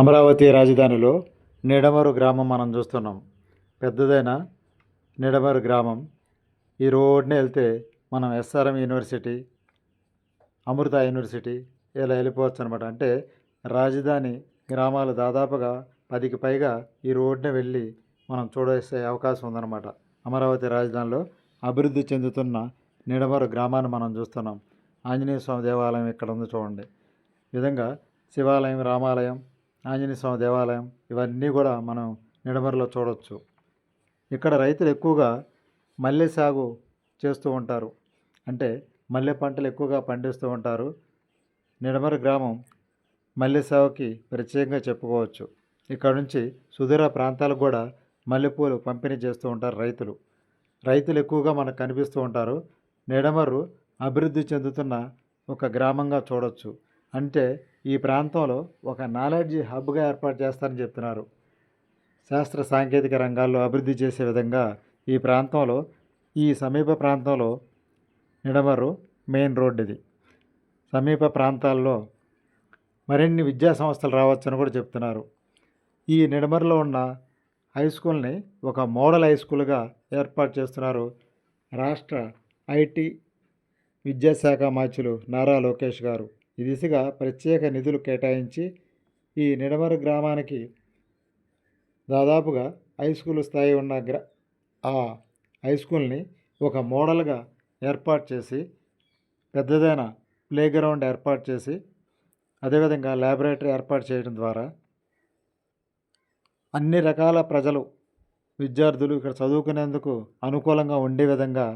అమరావతి రాజధానిలో నిడమరు గ్రామం మనం చూస్తున్నాం. పెద్దదైన నిడమరు గ్రామం. ఈ రోడ్నే వెళ్తే మనం ఎస్ఆర్ఎం యూనివర్సిటీ అమృత యూనివర్సిటీ ఇలా వెళ్ళిపోవచ్చు అనమాట అంటే రాజధాని గ్రామాలు దాదాపుగా పదికి పైగా ఈ రోడ్నే వెళ్ళి మనం చూడేసే అవకాశం ఉందన్నమాట. అమరావతి రాజధానిలో అభివృద్ధి చెందుతున్న నిడమరు గ్రామాన్ని మనం చూస్తున్నాం. ఆంజనేయ స్వామి దేవాలయం ఇక్కడ ఉంది చూడండి. ఈ విధంగా శివాలయం రామాలయం ఆంజనేయ స్వామి దేవాలయం ఇవన్నీ కూడా మనం నిడమరలో చూడవచ్చు ఇక్కడ రైతులు ఎక్కువగా మల్లె సాగు చేస్తూ ఉంటారు. అంటే మల్లె పంటలు ఎక్కువగా పండిస్తూ ఉంటారు. నిడమర గ్రామం మల్లె సాగుకి ప్రత్యేకంగా చెప్పుకోవచ్చు. ఇక్కడ నుంచి సుదూర ప్రాంతాలకు కూడా మల్లెపూలు పంపిణీ చేస్తూ ఉంటారు రైతులు. రైతులు ఎక్కువగా మనకు కనిపిస్తూ ఉంటారు. నిడమర్రు అభివృద్ధి చెందుతున్న ఒక గ్రామంగా చూడొచ్చు. అంటే ఈ ప్రాంతంలో ఒక నాలెడ్జ్ హబ్గా ఏర్పాటు చేస్తారని చెప్తున్నారు. శాస్త్ర సాంకేతిక రంగాల్లో అభివృద్ధి చేసే విధంగా ఈ ప్రాంతంలో ఈ సమీప ప్రాంతంలో నిడమరు మెయిన్ రోడ్ ఇది. సమీప ప్రాంతాల్లో మరిన్ని విద్యా సంస్థలు రావచ్చని కూడా చెప్తున్నారు. ఈ నిడమరులో ఉన్న హై స్కూల్ని ఒక మోడల్ హై స్కూల్గా ఏర్పాటు చేస్తున్నారు రాష్ట్ర ఐటీ విద్యాశాఖ మాచులు నారా లోకేష్ గారు. ఈ దిశగా ప్రత్యేక నిధులు కేటాయించి ఈ నిడమర గ్రామానికి దాదాపుగా హై స్కూల్ స్థాయి ఉన్న గ్రా ఆ హై స్కూల్ని ఒక మోడల్గా ఏర్పాటు చేసి పెద్దదైన ప్లే గ్రౌండ్ ఏర్పాటు చేసి అదేవిధంగా ల్యాబొరేటరీ ఏర్పాటు చేయడం ద్వారా అన్ని రకాల ప్రజలు విద్యార్థులు ఇక్కడ చదువుకునేందుకు అనుకూలంగా ఉండే విధంగా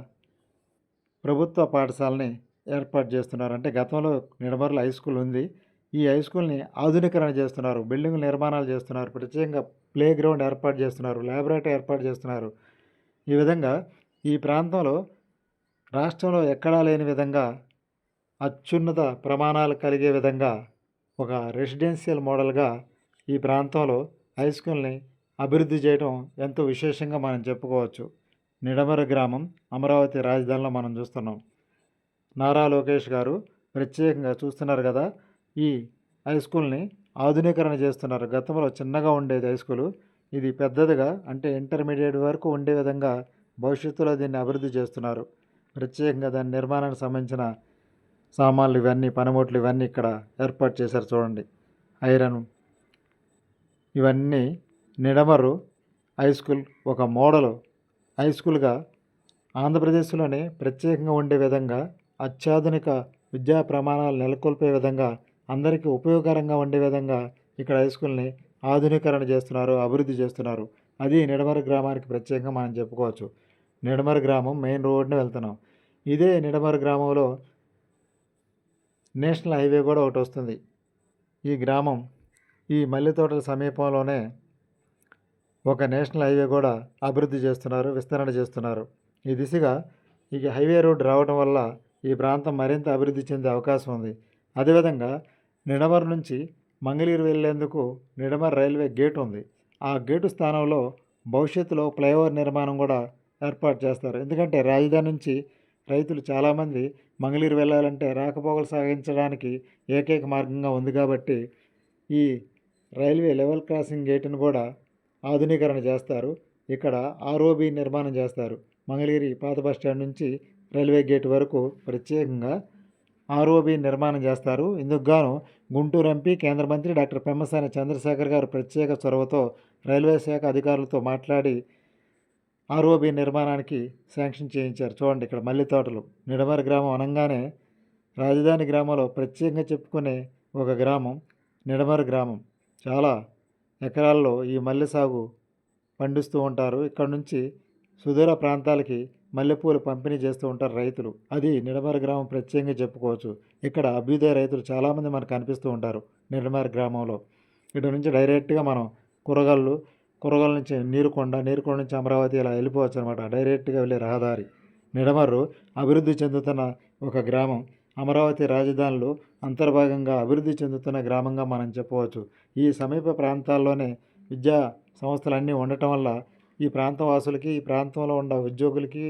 ప్రభుత్వ పాఠశాలని ఏర్పాటు చేస్తున్నారు. అంటే గతంలో నిడమర్ల హై స్కూల్ ఉంది. ఈ హై స్కూల్ని ఆధునీకరణ చేస్తున్నారు. బిల్డింగ్ నిర్మాణాలు చేస్తున్నారు. ప్రత్యేకంగా ప్లే గ్రౌండ్ ఏర్పాటు చేస్తున్నారు. ల్యాబొరేటరీ ఏర్పాటు చేస్తున్నారు. ఈ విధంగా ఈ ప్రాంతంలో రాష్ట్రంలో ఎక్కడా లేని విధంగా అత్యున్నత ప్రమాణాలు కలిగే విధంగా ఒక రెసిడెన్షియల్ మోడల్గా ఈ ప్రాంతంలో హై స్కూల్ని అభివృద్ధి చేయడం ఎంతో విశేషంగా మనం చెప్పుకోవచ్చు. నిడమర గ్రామం అమరావతి రాజధానిలో మనం చూస్తున్నాం. నారా లోకేష్ గారు ప్రత్యేకంగా చూస్తున్నారు కదా ఈ హై స్కూల్ని ఆధునీకరణ చేస్తున్నారు. గతంలో చిన్నగా ఉండేది హై స్కూలు ఇది పెద్దదిగా అంటే ఇంటర్మీడియట్ వరకు ఉండే విధంగా భవిష్యత్తులో దీన్ని అభివృద్ధి చేస్తున్నారు. ప్రత్యేకంగా దాని నిర్మాణానికి సంబంధించిన సామాన్లు ఇవన్నీ పనిముట్లు ఇవన్నీ ఇక్కడ ఏర్పాటు చేశారు చూడండి. ఐరన్ ఇవన్నీ నిడమరు హై స్కూల్ ఒక మోడల్. హై స్కూల్గా ఆంధ్రప్రదేశ్లోనే ప్రత్యేకంగా ఉండే విధంగా అత్యాధునిక విద్యా ప్రమాణాలు నెలకొల్పే విధంగా అందరికీ ఉపయోగకరంగా ఉండే విధంగా ఇక్కడ హై స్కూల్ని ఆధునీకరణ చేస్తున్నారు అభివృద్ధి చేస్తున్నారు. అది నిడమర గ్రామానికి ప్రత్యేకంగా మనం చెప్పుకోవచ్చు. నిడమర గ్రామం మెయిన్ రోడ్ని వెళ్తున్నాం. ఇదే నిడమర గ్రామంలో నేషనల్ హైవే కూడా ఒకటి వస్తుంది. ఈ గ్రామం ఈ మల్లె తోటల సమీపంలోనే ఒక నేషనల్ హైవే కూడా అభివృద్ధి చేస్తున్నారు విస్తరణ చేస్తున్నారు. ఈ దిశగా ఈ హైవే రోడ్ రావడం వల్ల ఈ ప్రాంతం మరింత అభివృద్ధి చెందే అవకాశం ఉంది. అదేవిధంగా నిడమర్ నుంచి మంగళగిరి వెళ్ళేందుకు నిడమర్ రైల్వే గేట్ ఉంది. ఆ గేటు స్థానంలో భవిష్యత్తులో ఫ్లైఓవర్ నిర్మాణం కూడా ఏర్పాటు చేస్తారు. ఎందుకంటే రాజధాని నుంచి రైతులు చాలామంది మంగళగిరి వెళ్ళాలంటే రాకపోకలు సాగించడానికి ఏకైక మార్గంగా ఉంది కాబట్టి ఈ రైల్వే లెవెల్ క్రాసింగ్ గేటును కూడా ఆధునీకరణ చేస్తారు. ఇక్కడ ఆర్ఓబి నిర్మాణం చేస్తారు. మంగళగిరి పాత బస్ స్టాండ్ నుంచి రైల్వే గేట్ వరకు ప్రత్యేకంగా ఆర్ఓబి నిర్మాణం చేస్తారు. ఇందుకు గాను గుంటూరు ఎంపీ కేంద్ర మంత్రి డాక్టర్ పెమ్మసాని చంద్రశేఖర్ గారు ప్రత్యేక చొరవతో రైల్వే శాఖ అధికారులతో మాట్లాడి ఆర్ఓబి నిర్మాణానికి శాంక్షన్ చేయించారు. చూడండి ఇక్కడ మల్లెతోటలు నిడమర గ్రామం అనగానే రాజధాని గ్రామంలో ప్రత్యేకంగా చెప్పుకునే ఒక గ్రామం నిడమర గ్రామం. చాలా ఎకరాల్లో ఈ మల్లె సాగు పండిస్తూ ఉంటారు. ఇక్కడ నుంచి సుదూర ప్రాంతాలకి మల్లెపూలు పంపిణీ చేస్తూ ఉంటారు రైతులు. అది నిడమర గ్రామం ప్రత్యేకంగా చెప్పుకోవచ్చు. ఇక్కడ అభ్యుదయ రైతులు చాలామంది మనకు కనిపిస్తూ ఉంటారు నిడమర గ్రామంలో. ఇటు నుంచి డైరెక్ట్గా మనం కూరగాయలు కూరగాయల నుంచి నీరుకొండ నీరుకొండ నుంచి అమరావతి ఇలా వెళ్ళిపోవచ్చు అనమాట డైరెక్ట్గా వెళ్ళే రహదారి. నిడమర్రు అభివృద్ధి చెందుతున్న ఒక గ్రామం. అమరావతి రాజధానిలో అంతర్భాగంగా అభివృద్ధి చెందుతున్న గ్రామంగా మనం చెప్పవచ్చు. ఈ సమీప ప్రాంతాల్లోనే విద్యా సంస్థలన్నీ ఉండటం వల్ల ఈ ప్రాంత వాసులకి ఈ ప్రాంతంలో ఉన్న ఉద్యోగులకి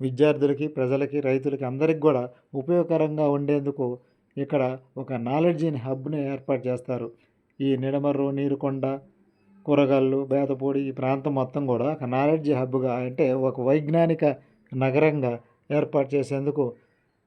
విద్యార్థులకి ప్రజలకి రైతులకి అందరికి కూడా ఉపయోగకరంగా ఉండేందుకు ఇక్కడ ఒక నాలెడ్జ్ హబ్ని ఏర్పాటు చేస్తారు. ఈ నిడమర్రు నీరుకొండ కూరగాయలు బేతపూడి ఈ ప్రాంతం మొత్తం కూడా ఒక నాలెడ్జ్ హబ్గా అంటే ఒక వైజ్ఞానిక నగరంగా ఏర్పాటు చేసేందుకు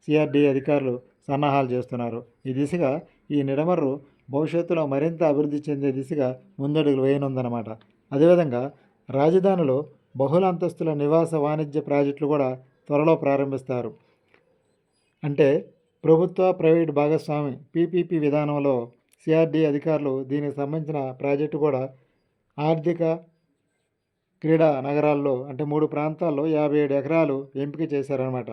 సిఆర్డి అధికారులు సన్నాహాలు చేస్తున్నారు. ఈ దిశగా ఈ నిడమర్రు భవిష్యత్తులో మరింత అభివృద్ధి చెందే దిశగా ముందడుగులు వేయనుందన్నమాట. అదేవిధంగా రాజధానిలో బహుళ అంతస్తుల నివాస వాణిజ్య ప్రాజెక్టులు కూడా త్వరలో ప్రారంభిస్తారు. అంటే ప్రభుత్వ ప్రైవేట్ భాగస్వామి పీపీపీ విధానంలో సిఆర్డీ అధికారులు దీనికి సంబంధించిన ప్రాజెక్టు కూడా ఆర్థిక క్రీడా నగరాల్లో అంటే మూడు ప్రాంతాల్లో యాభై ఏడు ఎకరాలు ఎంపిక చేశారనమాట